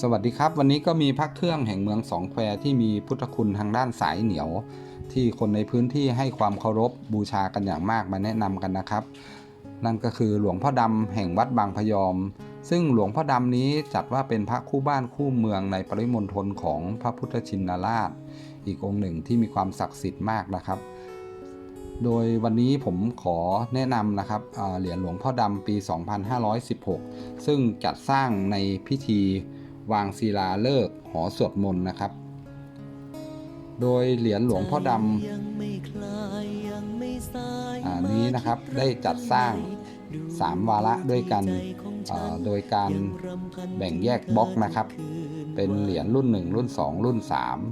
สวัสดีครับ วันนี้ก็มีพักเครื่องแห่งเมืองสองแควที่มีพุทธคุณทางด้านสายเหนียว ที่คนในพื้นที่ให้ความเคารพบูชากันอย่างมากมาแนะนำกันนะครับ นั่นก็คือหลวงพ่อดำแห่งวัดบางพยอม ซึ่งหลวงพ่อดำนี้จัดว่าเป็นพระคู่บ้านคู่เมืองในปริมณฑลของพระพุทธชินราช อีกองค์หนึ่งที่มีความศักดิ์สิทธิ์มากนะครับ โดยวันนี้ผมขอแนะนำนะครับเอ่อเหรียญหลวงพ่อดำปี 2516 ซึ่งจัดสร้างในพิธี วางศิลาฤกษ์หอสวดมนต์นะครับ โดยเหรียญหลวงพ่อดำอ่านี้นะครับได้จัดสร้าง 3 วาระด้วยกันโดยการแบ่งแยกบล็อกนะครับ เป็นเหรียญรุ่น 1 รุ่น 2 รุ่น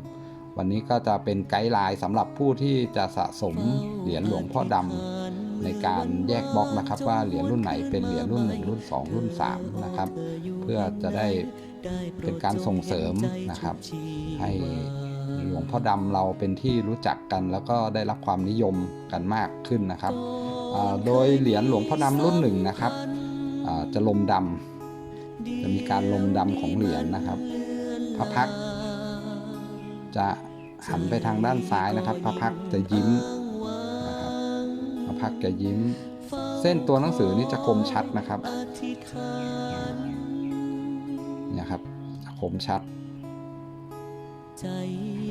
3 วันนี้ก็จะเป็นไกด์ไลน์สำหรับผู้ที่จะสะสมเหรียญหลวงพ่อดำในการแยกบล็อกนะครับ ว่าเหรียญรุ่นไหนเป็นเหรียญรุ่น 1 รุ่น 2 รุ่น 3 นะครับ เพื่อจะได้ เป็นการส่งเสริมนะครับ ให้หลวงพ่อดำเราเป็นที่รู้จักกันแล้วก็ได้รับความนิยมกันมากขึ้นนะครับโดยเหรียญหลวงพ่อดำรุ่นหนึ่งนะครับจะลมดำจะมีการลมดำของเหรียญนะครับ พระพักจะหันไปทางด้านซ้ายนะครับ พระพักจะยิ้มนะครับพระพักจะยิ้ม เส้นตัวหนังสือนี่จะคมชัดนะครับ มชัด ใจ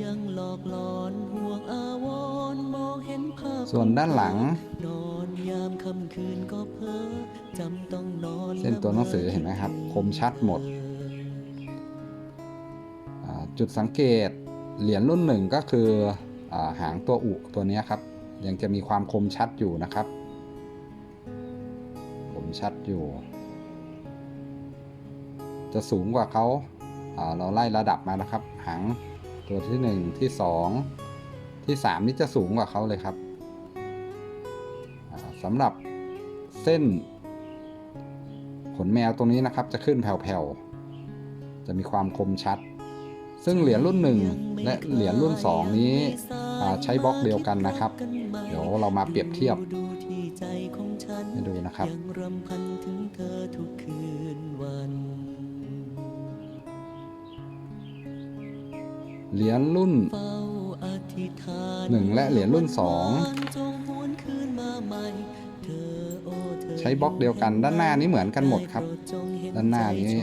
ยังหลอกหลอนห่วงอาวรณ์มองเห็นภาพส่วนด้านหลัง นอนยามค่ำคืนก็เพ้อจำต้องนอนเส้นตัวหนังสือเห็นไหมครับ คมชัดหมดอ่าจุดสังเกตเหรียญรุ่นหนึ่งก็คืออาหางตัวอุตัวเนี้ยครับ ยังจะมีความคมชัดอยู่นะครับคมชัดอยู่ จะสูงกว่าเขาอ่า เราไล่ระดับมานะครับ หางตัวที่หนึ่งที่สองที่สามนี่จะสูงกว่าเขาเลยครับสำหรับเส้น ขนแมวตรงนี้นะครับ จะขึ้นแผ่วๆ จะมีความคมชัด ซึ่งเหรียญรุ่นหนึ่งและเหรียญรุ่นสองนี้ใช้บล็อกเดียวกันนะครับ เดี๋ยวเรามาเปรียบเทียบให้ดูนะครับ เหรียญรุ่นเฝ้าอธิษฐานหนึ่งและเหรียญรุ่นสองใช้บล็อกเดียวกันด้านหน้านี้เหมือนกันหมดครับ ด้านหน้านี้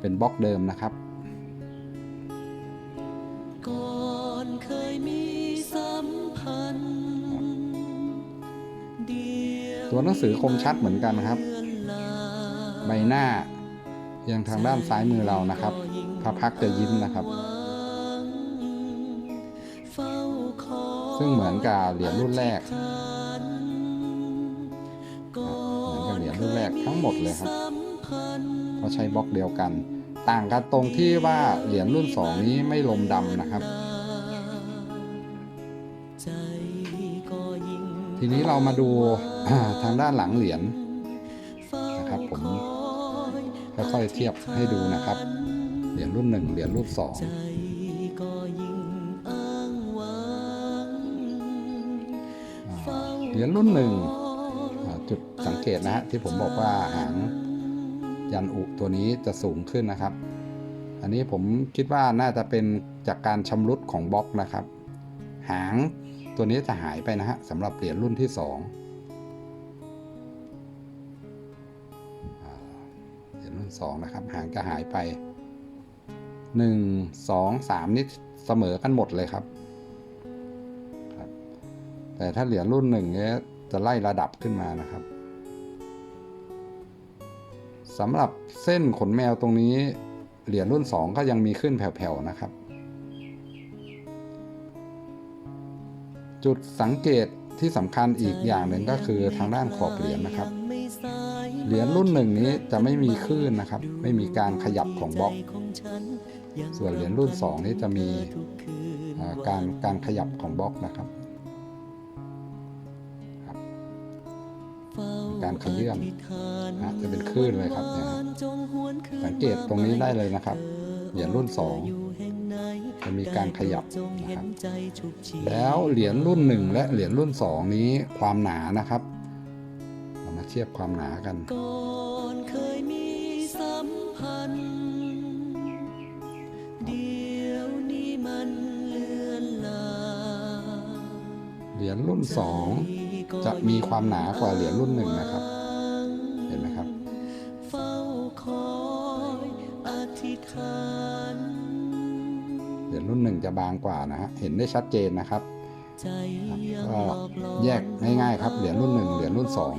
เป็นบล็อกเดิมนะครับตัวหนังสือคมชัดเหมือนกันครับ ใบหน้าเอียงทางด้านซ้ายมือเรานะครับ พระพักจะยิ้มนะครับ ซึ่งเหมือนกับเหรียญรุ่นแรกเหมือนกับเหรียญรุ่นแรกทั้งหมดเลยครับเพราะใช้บล็อกเดียวกัน ต่างกันตรงที่ว่าเหรียญรุ่น2นี้ไม่ลมดำนะครับ ทีนี้เรามาดูทางด้านหลังเหรียญนะครับผมค่อยๆเทียบให้ดูนะครับ รียญรุ่น1เหรียญรุ่นใจก็ยิ่งอ้างว้าง2อ่าเหรียญรุ่น1อ่าจุดสังเกตนะฮะที่ผมบอกว่าหางยันอุตัวนี้จะสูงขึ้นนะครับ อันนี้ผมคิดว่าน่าจะเป็นจากการชำรุดของบล็อกนะครับ หางตัวนี้จะหายไปนะฮะสำหรับเหรียญรุ่นที่2เหรียญรุ่น2นะครับ หางจะหายไป 1 2 3 นี่เสมอกันหมดเลยครับ แต่ถ้าเหรียญรุ่นหนึ่งเนี้ยจะไล่ระดับขึ้นมานะครับสำหรับเส้นขนแมวตรงนี้ เหรียญรุ่น 2 ก็ยังมีขึ้นแผ่วๆนะครับ จุดสังเกตที่สำคัญอีกอย่างหนึ่งก็คือทางด้านขอบเหรียญนะครับ เหรียญรุ่นหนึ่งนี้จะไม่มีคลื่นนะครับ ไม่มีการขยับของบล็อก ส่วนเหรียญรุ่น 2 นี้จะมีการการขยับของบล็อกนะครับการขยื่นนะจะเป็นคลื่นเลยครับเนี่ยสังเกตตรงนี้ได้เลยนะครับ เหรียญรุ่น 2 จะมีการขยับนะครับ แล้วเหรียญรุ่น 1 และเหรียญรุ่น 2 นี้ความหนานะครับ เรามาเทียบความหนากัน เหรียญรุ่นสองจะมีความหนากว่าเหรียญรุ่นหนึ่งนะครับ เห็นไหมครับเหรียญรุ่นหนึ่งจะบางกว่านะฮะเห็นได้ชัดเจนนะครับก็แยกง่ายๆครับเหรียญรุ่นหนึ่งเหรียญรุ่นสอง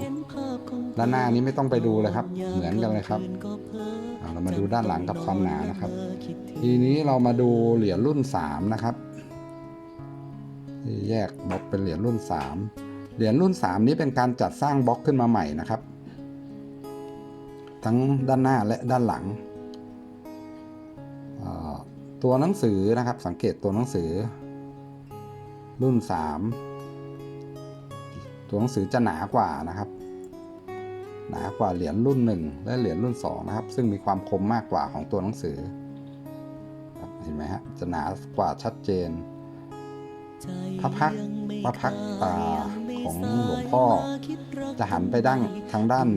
ด้านหน้านี้ไม่ต้องไปดูเลยครับ เหมือนกันเลยครับเรามาดูด้านหลังกับความหนานะครับ ทีนี้เรามาดูเหรียญรุ่นสามนะครับ แยกบล็อกเป็นเหรียญรุ่นสามเหรียญรุ่นสามนี้เป็นการจัดสร้างบล็อกขึ้นมาใหม่นะครับ ทั้งด้านหน้าและด้านหลัง ตัวหนังสือนะครับสังเกตตัวหนังสือ รุ่นสามตัวหนังสือจะหนากว่านะครับ หนากว่าเหรียญรุ่น 1 และเหรียญรุ่น 2 นะครับ ซึ่งมีความคมมากกว่าของตัวหนังสือเห็นไหมฮะจะหนากว่าชัดเจน พระพักพระพักตาของหลวงพ่อ จะหันไปด้านทางด้าน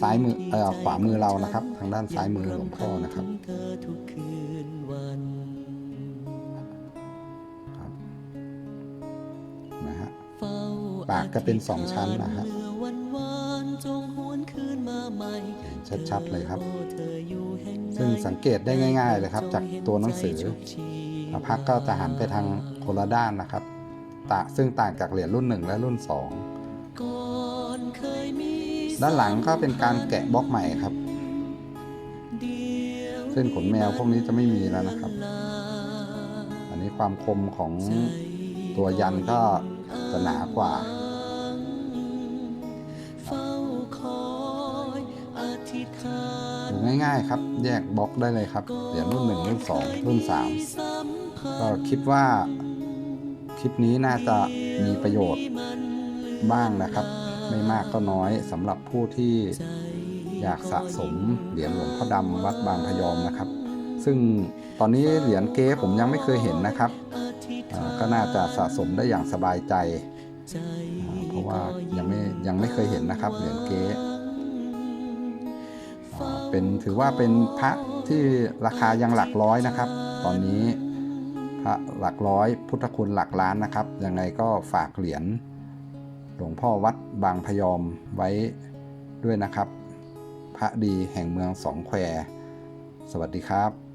ซ้ายมือเอ่อขวามือเรานะครับ ทางด้านซ้ายมือหลวงพ่อนะครับนะฮะปากก็เป็นสองชั้นนะฮะชัดๆเลยครับ ซึ่งสังเกตได้ง่าย ๆ เลยครับ จากตัวหนังสือพระพักก็จะหันไปทาง คนละด้านนะครับตซึ่งต่างจากเหรียญรุ่น 1 และรุ่น2ก่อนเคยมีด้านหลังก็เป็นการแกะบล็อกใหม่ครับ เส้นขนแมวพวกนี้จะไม่มีแล้วนะครับ อันนี้ความคมของตัวยันก็จะหนากว่าง่ายๆครับ แยกบล็อกได้เลยครับ เหรียญรุ่น 1 รุ่น 2 รุ่น 3 ก็คิดว่า คลิปนี้น่าจะมีประโยชน์บ้างนะครับ ไม่มากก็น้อยสำหรับผู้ที่อยากสะสมเหรียญหลวงพ่อดำวัดบางพยอมนะครับ ซึ่งตอนนี้เหรียญเก๊ผมยังไม่เคยเห็นนะครับ ก็น่าจะสะสมได้อย่างสบายใจ เพราะว่ายังไม่ยังไม่เคยเห็นนะครับเหรียญเก๊เป็นถือว่าเป็นพระที่ราคายังหลักร้อยนะครับ ตอนนี้ ระหลักร้อย พุทธคุณหลักล้านนะครับ ยังไงก็ฝากเหรียญหลวงพ่อวัดบางพยอมไว้ด้วยนะครับ พระดีแห่งเมืองสองแคว สวัสดีครับ